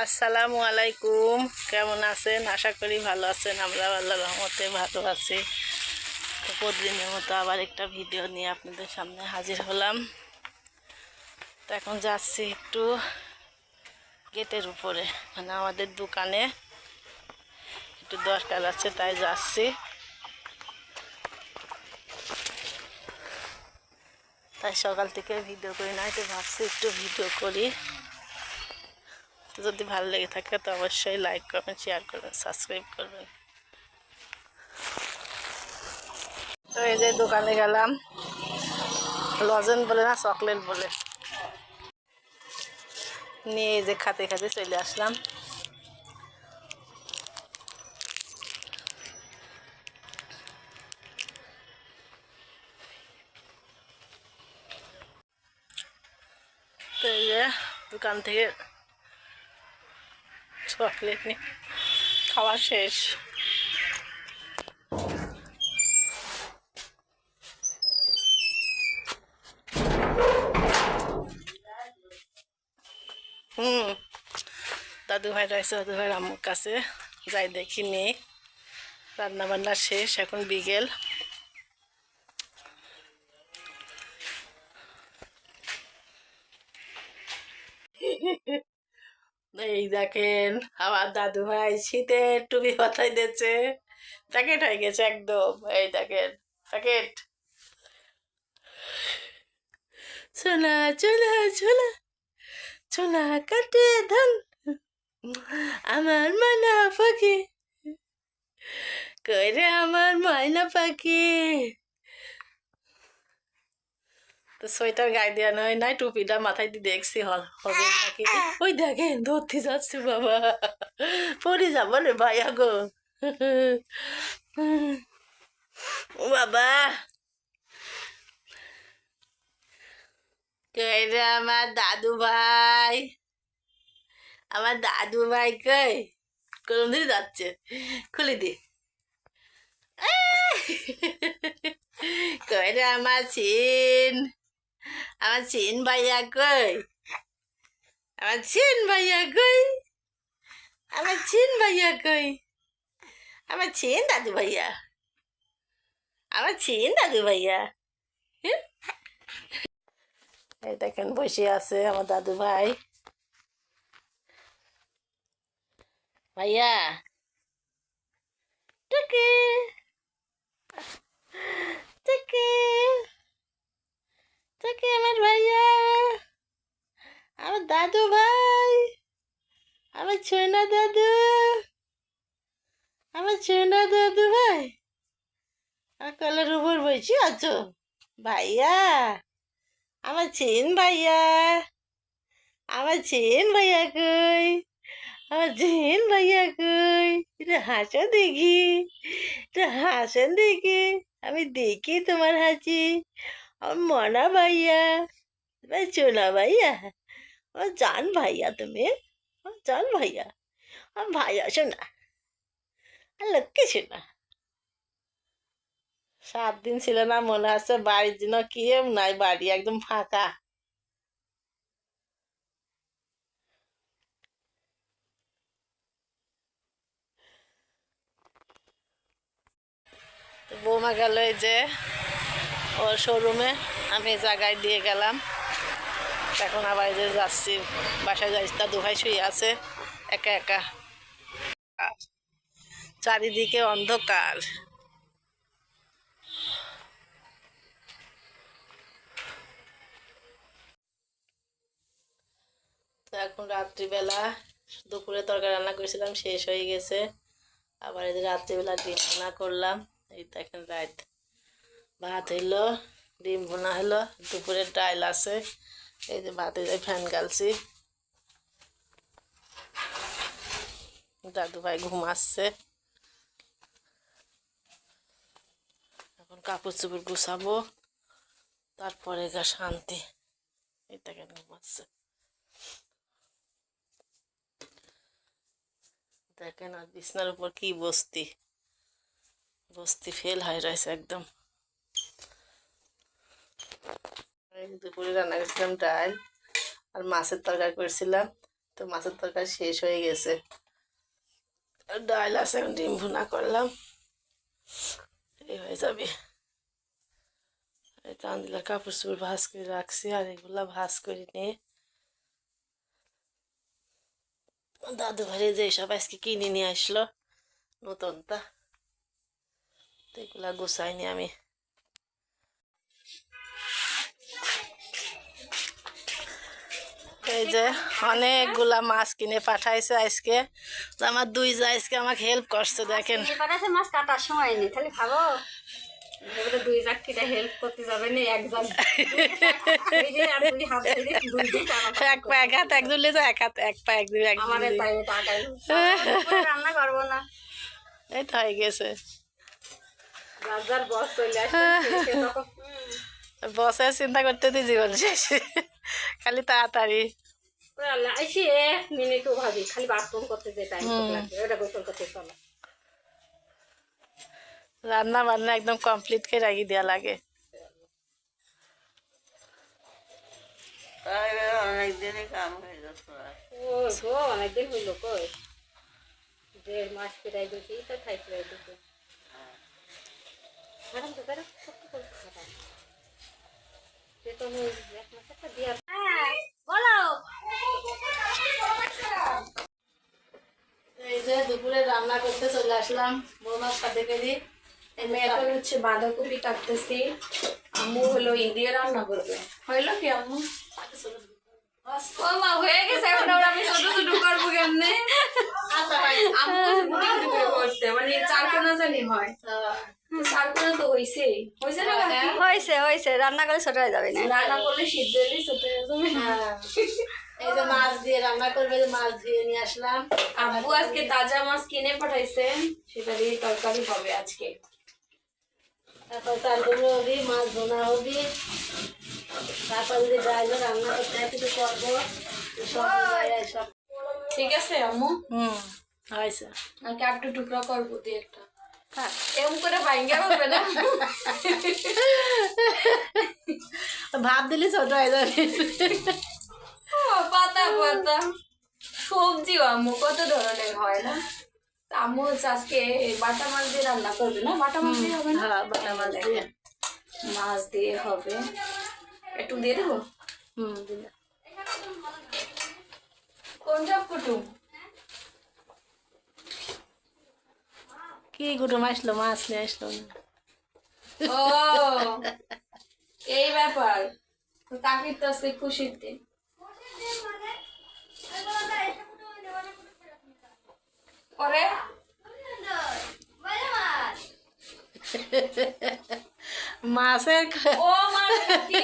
আসসালামু আলাইকুম। কেমন আছেন? আশা করি ভালো আছেন। আমরা আল্লাহ রহমতে ভালো আছি। তো প্রতিদিনের মতো আবার একটা ভিডিও নিয়ে আপনাদের সামনে হাজির হলাম। তো এখন যাচ্ছি একটু গেটের উপরে মানে আমাদের দোকানে। একটু দরকার আছে, তাই যাচ্ছি। তাই সকাল থেকে ভিডিও করি নাই তো ভাবছি একটু ভিডিও করি। যদি ভালো লেগে থাকে, তো অবশ্যই লাইক করবেন শেয়ার করবেন সাবস্ক্রাইব করবেন। তো এই যে দোকানে গেলাম লজেন বলে না চকলেট বলে। নিয়ে এই যে খাতে খাতে চলে আসলাম। তো এই যে দোকান থেকে চকলেট নিয়ে। খাওয়া শেষ। হুম দাদু ভাই রয়েছে দাদু ভাই আম্মুর কাছে। যাই দেখি নি রান্না বান্না শেষ, এখন বিকেল। এই দেখেন, আমার দাদু ভাই শীতের টুপি মাথায় দিয়েছে প্যাকেট হয়ে গেছে একদম, এই দেখেন, প্যাকেট। চোলা চোলা চোলা চোলা কাটে ধান, আমার ময়না পাখি, কইরে আমার ময়না পাখি। তো সোয়েটার গায়ে দেওয়া নয় নাই টুপিটা মাথায় দিয়ে দেখছি হবে নাকি ওই দেখেন ধরতে যাচ্ছে বাবা পরে যাব রে ভাইয়া গো বাবা কই রে আমার দাদু ভাই আমার দাদু ভাই কই কোন দিকে যাচ্ছে খুলে দি কই রে আমার চিন আমার চিন ভাইয়া কই আমার চিন ভাইয়া কই আমার চিন ভাইয়া কই আমার চিন দাদু ভাইয়া আমার চিন দাদু ভাইয়া হ্যাঁ? এই দেখেন বসে আছে আমার দাদু ভাই ভাইয়া টুকি টুকি টুকি আমার ভাইয়া, আমার দাদু ভাই, আমার ছোনা দাদু, আমার ছোনা দাদু ভাই। আমার কলের উপর বসে আছো, ভাইয়া, আমার চেন ভাইয়া, আমার চেন ভাইয়া কই, আমার চেন ভাইয়া কই, এটা হাসো দেখি, এটা হাসেন দেখি, আমি দেখি তোমার হাসি। মনা ভাইয়া ভাই চোনা ভাইয়া আমার জান ভাইয়া তুমি আমার জান ভাইয়া আমার ভাইয়া শোনা আর লক্ষ্মী শোনা সাত দিন ছিল না মনে আছে বাড়ির জন্য কেউ নাই বাড়ি একদম ফাঁকা বৌমা গেল এই যে ওর শোরুমে আমি জায়গায় দিয়ে গেলাম। এখন আবার যে যাচ্ছি, বাসায় যাচ্ছি। দাদু ভাই শুয়ে আছে, একা একা। চারিদিকে অন্ধকার। তো এখন রাত্রিবেলা দুপুরে তরকারি রান্না করেছিলাম, শেষ হয়ে গেছে। আবার এই যে রাত্রিবেলা ডিম রান্না করলাম। এই দেখেন রাত ভাত হইল, ডিম ভুনা হলো দুপুরের ডাইল আছে, এই যে ভাতে যে ফ্যান গালছি। দাদু ভাই ঘুমাচ্ছে এখন কাপড় চোপড় গুছাবো, তারপরে গা শান্তি। এই দেখেন ঘুমাচ্ছে দেখেন আর বিছনার উপর কি বস্তি। বস্তি ফেল হয়ে রয়েছে একদম। দুপুরে রান্না করেছিলাম ডাল আর মাছের তরকারি করেছিলাম। তো মাছের তরকারি শেষ হয়ে গেছে। ডাল আছে এখন ডিম ভুনা করলাম। এই হয়ে যাবে। এই তান্দিলার কাপড় চোপড় ভাজ করে রাখছি আর এগুলা ভাজ করে নিয়ে দাদু ভাই যে সব আজকে কিনে নিয়ে আসলো, নতুনটা। তো এগুলা গুছাইনি আমি। এই যে অনেকগুলা মাছ কিনে পাঠাইছে আজকে। তো আমার দুই যা আজকে আমাকে হেল্প করছে দেখেন। মাছ কাটার সময় নেই তাহলে ভাবো দুই জাক কিটা হেল্প করতে যাবে না এক পা এক হাত এক দুলে এক হাত এক পা এক এক আমার তাই টাকাই রান্না করব না। এই তো হয়ে গেছে। বস চিন্তা করতে জীবন শেষ। খালি তাড়াতাড়ি। ওরে এক মিনিটও ভাবি খালি বাথরুম করতে যে টাইম লাগবে ওটা গোসল করতে চলো। রান্না বান্না একদম কমপ্লিট করে রাখি দেওয়া লাগে। ও গো অনেকদিন হইল কই? দেড় মাস ফিরাই দিয়েছি তো থাই ফিরাই দিয়েছি দুপুরে রান্না করতে চলে আসলাম। করে আমি এখন হচ্ছে বাঁধাকপি কাটতেছি। আম্মু হলো ইন্ডিয়া রান্না করবে। হইল কি আম্মু? ও হয়ে গেছে। এখন আমি ছোট ছোট করব কেমনে? আম্মু বলছে বুটি বুটি করে করতে মানে চার কোনা জানি হয় চার কোনা তো হইছে হইছে না কাকি? হয়েছে রান্না করে ছোট হয়ে যাবে না। রান্না করলে সিদ্ধ হলে ছোট হয়ে যাবে হ্যাঁ। এই যে মাছ দিয়ে রান্না করবে যে মাছ ধুয়ে নিয়ে আসলাম। আব্বু আজকে তাজা মাছ কিনে পাঠাইছে সেটা দিয়ে তরকারি হবে আজকে। তারপর হবি মাছ ধোনা হবি। তারপর যদি রান্না করতে কিছু করব। সব ঠিক আছে আম্মু? হুম নাকি একটু টুকরা করব দিয়ে একটা। করে ভাঙ্গা হবে না। ভাত দিলে ছোট হয়ে যাবে। পাতা পাতা। সবজিও আম্মু কত ধরনের হয় না? তা আম্মু হচ্ছে আজকে বাটা মাছ দিয়ে রান্না করবে না? বাটা মাছ দিয়ে হবে না? হ্যাঁ বাটা মাছ দিয়ে। মাছ দিয়ে হবে। একটু দিয়ে দেবো? হুম কোনটা কোন সব কুটুম কি কুটুম আসলো? মাছ নিয়ে আসলো না। ও এই ব্যাপার। তো কাকির তো আজকে খুশির দিন। পরে মাছের ও মা কাকি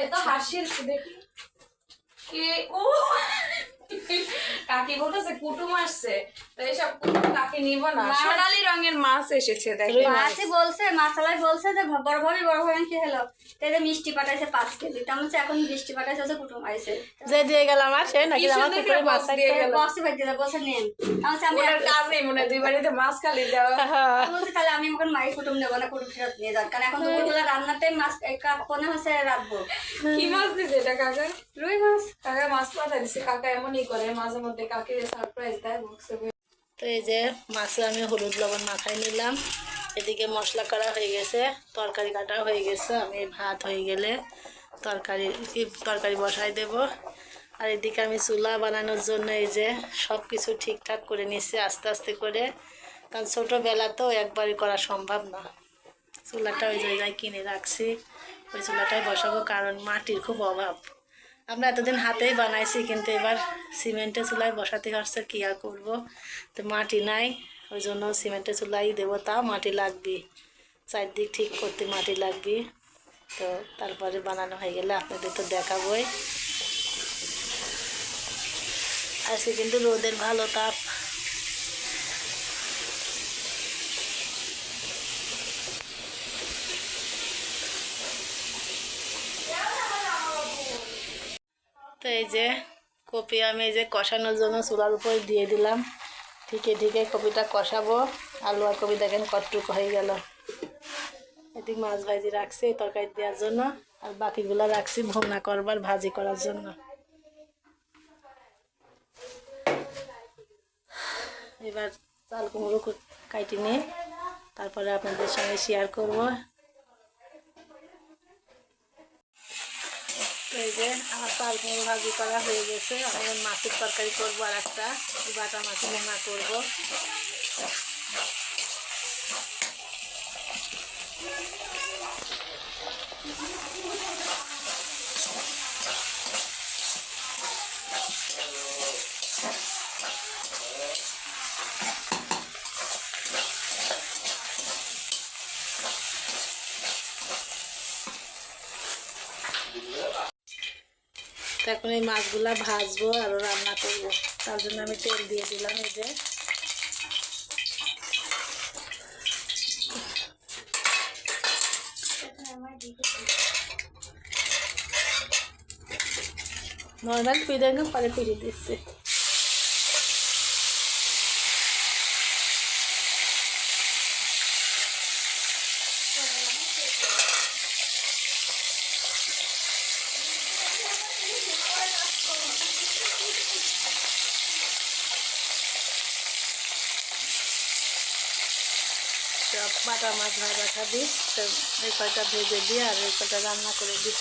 এ হাসির দেখি। কি ও। কাকি বলতেছে কুটুম আসছে। এইসব কুটুম নিব না? সোনালি রঙের মাছ এসেছে দেখি মাছই বলছে মাছালাই বলছে যে বড় ভাবি বড় ভাবি কি হলো? তাই মিষ্টি পাঠাইছে পাঁচ কেজি। হচ্ছে এখন মিষ্টি পাঠাইছে হচ্ছে কুটুম আইছে। যে দিয়ে গেলাম আর সে নাকি আমার সুন্দর মাছ মাছ দিয়ে গেল। বক্সে ভাই দিলে বলছে নেন। আমি আমি ওনার কাজেই মনে দুই বাড়িতে মাছ খালি দেওয়া। হ্যাঁ। বলছি তাহলে আমি এখন মাই কুটুম নেব না কুটুম ফেরত নিয়ে যান। কারণ এখন দুপুরবেলা রান্নাতে মাছ এই হচ্ছে রাখব। কি মাছ দিছে এটা কাকা? রুই মাছ? কাকা মাছ পাঠা দিছে কাকা এমনই করে মাঝে মধ্যে কাকে সারপ্রাইজ দেয় বক্সে তো এই যে মাছে আমি হলুদ লবণ মাখাই নিলাম। এদিকে মশলা করা হয়ে গেছে, তরকারি কাটা হয়ে গেছে, আমি ভাত হয়ে গেলে তরকারি তরকারি বসাই দেব। আর এদিকে আমি চুলা বানানোর জন্য এই যে সব কিছু ঠিকঠাক করে নিচ্ছি আস্তে আস্তে করে। কারণ ছোটোবেলা তো একবারই করা সম্ভব না। চুলাটা ওই জায়গায় কিনে রাখছি, ওই চুলাটাই বসাবো কারণ মাটির খুব অভাব। আমরা এতদিন হাতেই বানাইছি, কিন্তু এবার সিমেন্টের চুলায় বসাতে হচ্ছে কী আর করব? তো মাটি নাই, ওই জন্য সিমেন্টের চুলাই দেবো তাও মাটি লাগবে। চারদিক ঠিক করতে মাটি লাগবে। তো তারপরে বানানো হয়ে গেলে আপনাদের তো দেখাবই। আজকে কিন্তু রোদের ভালো তাপ। এই যে কপি আমি এই যে কষানোর জন্য চুলার উপর দিয়ে দিলাম। ঠিকে ঠিকে কপিটা কষাবো। আলু আর কপি দেখেন কতটুক হয়ে গেল। এদিক মাছ ভাজি রাখছি তরকারি দেওয়ার জন্য। আর বাকিগুলো রাখছি ভুনা করবার, ভাজি করার জন্য। এবার চাল কুমড়ো কাটি নিয়ে তারপরে আপনাদের সঙ্গে শেয়ার করব। এই যে আমার চাল কুমড়ো ভাজি করা হয়ে গেছে। আমি এবার মাছের তরকারি করব আর একটা বাটা মাছ ভোনা করব। এখন এই মাছগুলা ভাজবো আর রান্না করব। তার জন্য আমি তেল দিয়ে দিলাম এই যে। নর্মাল পিড়ে পরে পিড়ে দিচ্ছে। সব বাটা মাছ ভাজা খাবি, তো এই কয়টা ভেজে দিয়ে আর এই কয়টা রান্না করে দিই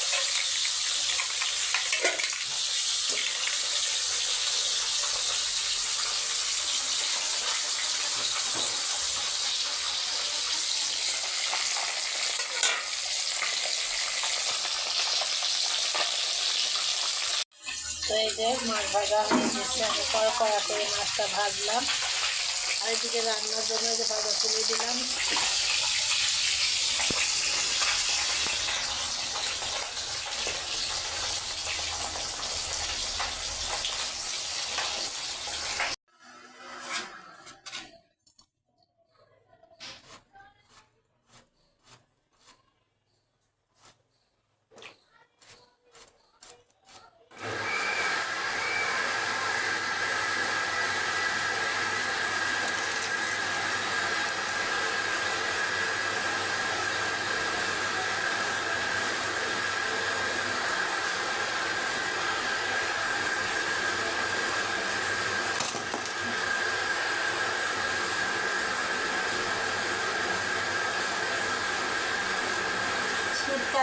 তো এই যে মাছ ভাজা হয়ে আমি কড়া কড়া করে মাছটা ভাজলাম। আর এদিকে রান্নার জন্য যে ভাজা তুলে দিলাম।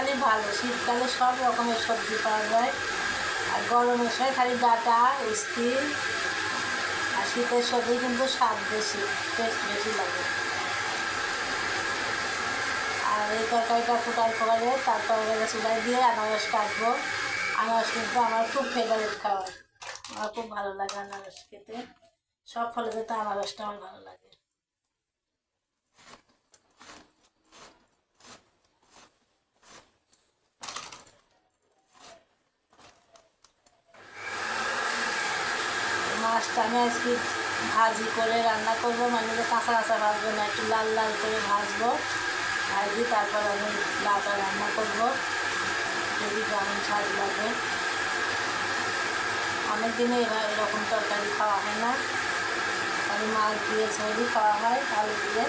শীতকালে ভালো। শীতকালে সব রকমের সবজি পাওয়া যায়। আর গরমের সময় খালি ডাটা, স্টিল আর শীতের সবজি কিন্তু স্বাদ বেশি টেস্ট বেশি লাগে। আর এই তরকারিটা ফুটার পরে তার তরকারি চুলাই দিয়ে আনারস কাটবো। আনারস কিন্তু আমার খুব ফেভারিট খাবার। আমার খুব ভালো লাগে আনারস খেতে। সব ফলে যেতে আনারসটা আমার ভালো লাগে। মাছটা আমি আজকে ভাজি করে রান্না করব মানে যে কাঁচা কাঁচা ভাজবো না একটু লাল লাল করে ভাজবো। ভাজি তারপর আমি লাউটা রান্না করব, যদি কেমন স্বাদ লাগে। অনেক দিনে এবার এরকম তরকারি খাওয়া হয় না। খালি মাছ দিয়ে ঝোলই খাওয়া হয়, আলু দিয়ে।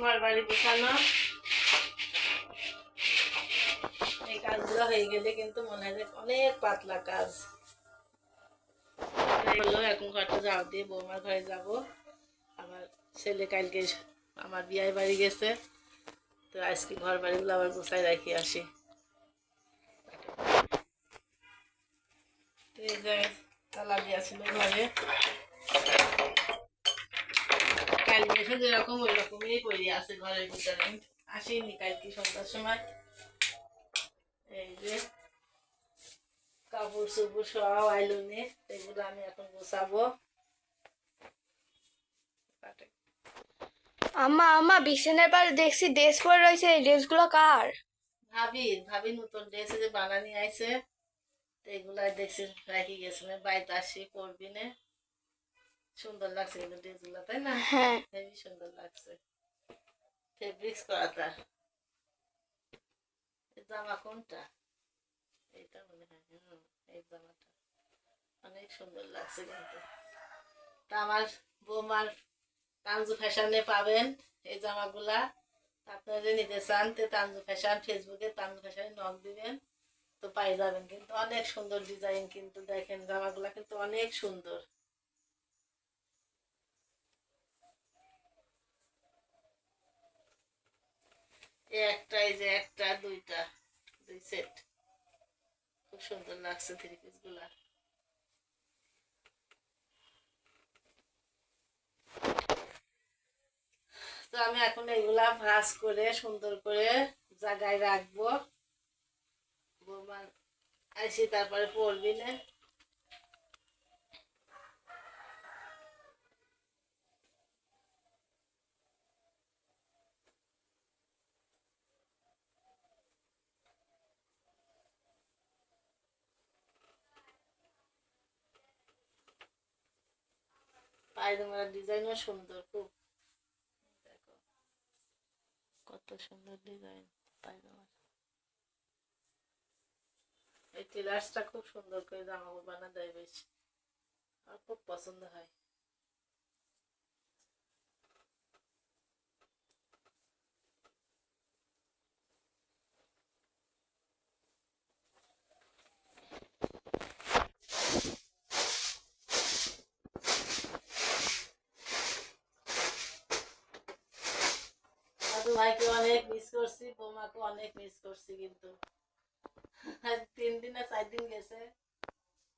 ঘর বাড়ি গোছানো। এই কাজগুলো হয়ে গেলে কিন্তু মনে হয় অনেক পাতলা কাজ। হলো এখন ঘরটা যাও দিয়ে বৌমার ঘরে যাব। আমার ছেলে কালকে আমার বিয়ে বাড়ি গেছে, তো আজকে ঘর বাড়িগুলো আবার গোছায় রাখি আসি। তালা দিয়া ছিল ঘরে। কালকে এসে যেরকম ওই রকমই পড়ে আছে ঘরের ভিতরে। আসেনি কালকে সন্ধ্যার সময়। এই যে কাপড় চোপড় সব আইলুনে এগুলো আমি এখন গোছাবো। আম্মা আম্মা বিছানার পর দেখছি ড্রেস পরে রয়েছে এই ড্রেসগুলো কার? ভাবি ভাবি নতুন ড্রেস যে বানানি আইছে তো এগুলাই দেখছি রাখি গেছে বাড়িতে আসি পরবি নে সুন্দর লাগছে কিন্তু ড্রেসগুলো তাই না? হ্যাঁ। হেবি সুন্দর লাগছে। ফেব্রিক্স করাটা। জামা কোনটা? এইটা মনে হয় এই জামাটা। অনেক সুন্দর লাগছে কিন্তু। তা আমার বৌমার তানজু ফ্যাশনে পাবেন এই জামাগুলা। আপনারা যদি নিতে চান তো তানজু ফ্যাশন ফেসবুকে তানজু ফ্যাশনে নক দিবেন তো পাই যাবেন। কিন্তু অনেক সুন্দর ডিজাইন কিন্তু দেখেন জামাগুলা কিন্তু অনেক সুন্দর। একটা এই যে একটা, দুইটা, দুই সেট খুব সুন্দর লাগছে থ্রি পিসগুলা। তো আমি এখন এগুলা ভাজ করে, সুন্দর করে জায়গায় রাখব। বৌমার আসি তারপরে পরবি না। পায়জামার ডিজাইনও সুন্দর খুব। দেখো, কত সুন্দর ডিজাইন পায়জামার এই টেলার্সটা খুব সুন্দর করে জামা কাপড় বানা দেয় বেশ। আমার খুব পছন্দ হয়। ভাইকে অনেক মিস করছি বৌমাকে অনেক মিস করছি কিন্তু। তিন দিন না চার দিন গেছে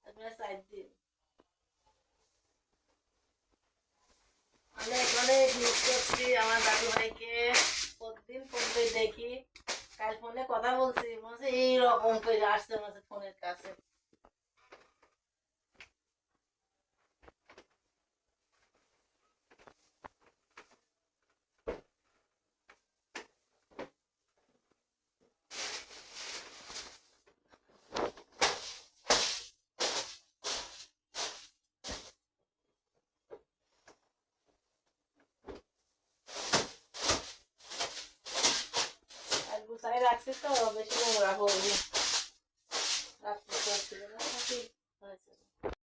মানে চার দিন। অনেক অনেক মিস করছি আমার দাদু ভাইকে। প্রতিদিন ফোন করে দেখি। কাল ফোনে কথা বলছি মনে হচ্ছে এইরকম করে আসছে মনে ফোনের কাছে।